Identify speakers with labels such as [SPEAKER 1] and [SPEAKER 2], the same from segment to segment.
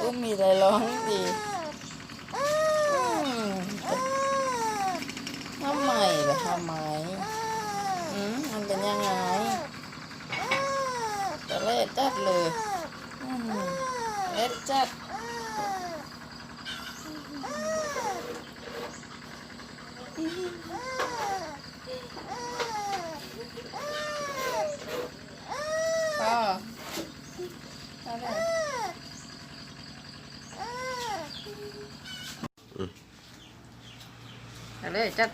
[SPEAKER 1] อุ้มมีอะไรร้องดีอืมทำไมล่ะทำไมอืมมันเป็นยังไงตะเล่จัดเลยอืมเล็ดจัดพ่ออะไร เอาเลยจัด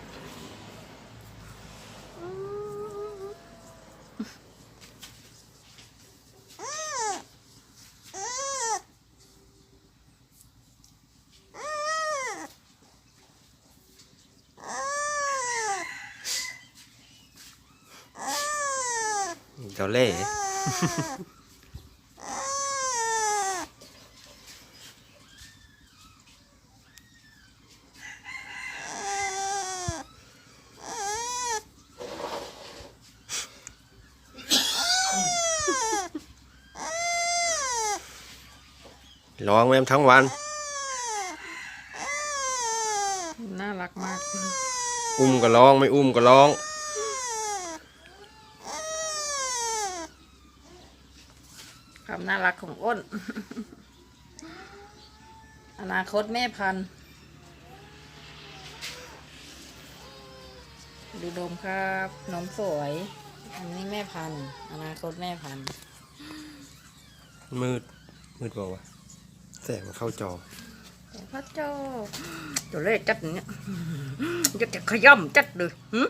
[SPEAKER 2] เจ้าเล่ ร้องแม่มทั้งวัน
[SPEAKER 1] น่ารักมาก
[SPEAKER 2] อุ้มก็ร้องไม่อุ้มก็ร้อง
[SPEAKER 1] ความน่ารักของอ้น อนาคตแม่พันธุ์ดูดมครับนมสวย อันนี้แม่พันธุ์อนาคตแม่พันธุ์
[SPEAKER 2] มืด มืดบอกว่า แสงมันเข้าจอ
[SPEAKER 1] แต่พ่อโจตัวเล็กจัดเนี่ยอยากจะขย่ำจัดเลยหึ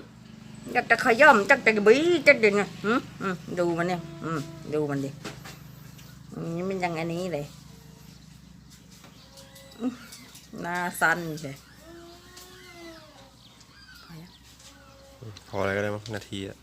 [SPEAKER 1] อยากจะขย่ำจัดจะบีจัดเลยเนี่ยหึอืมดูมันเนี่ยอืมดูมันดิอืมนี่มันยังอันนี้เลยอื้อหน้าสั้นเลย
[SPEAKER 2] พออะไรก็ได้มั้งนาทีอะ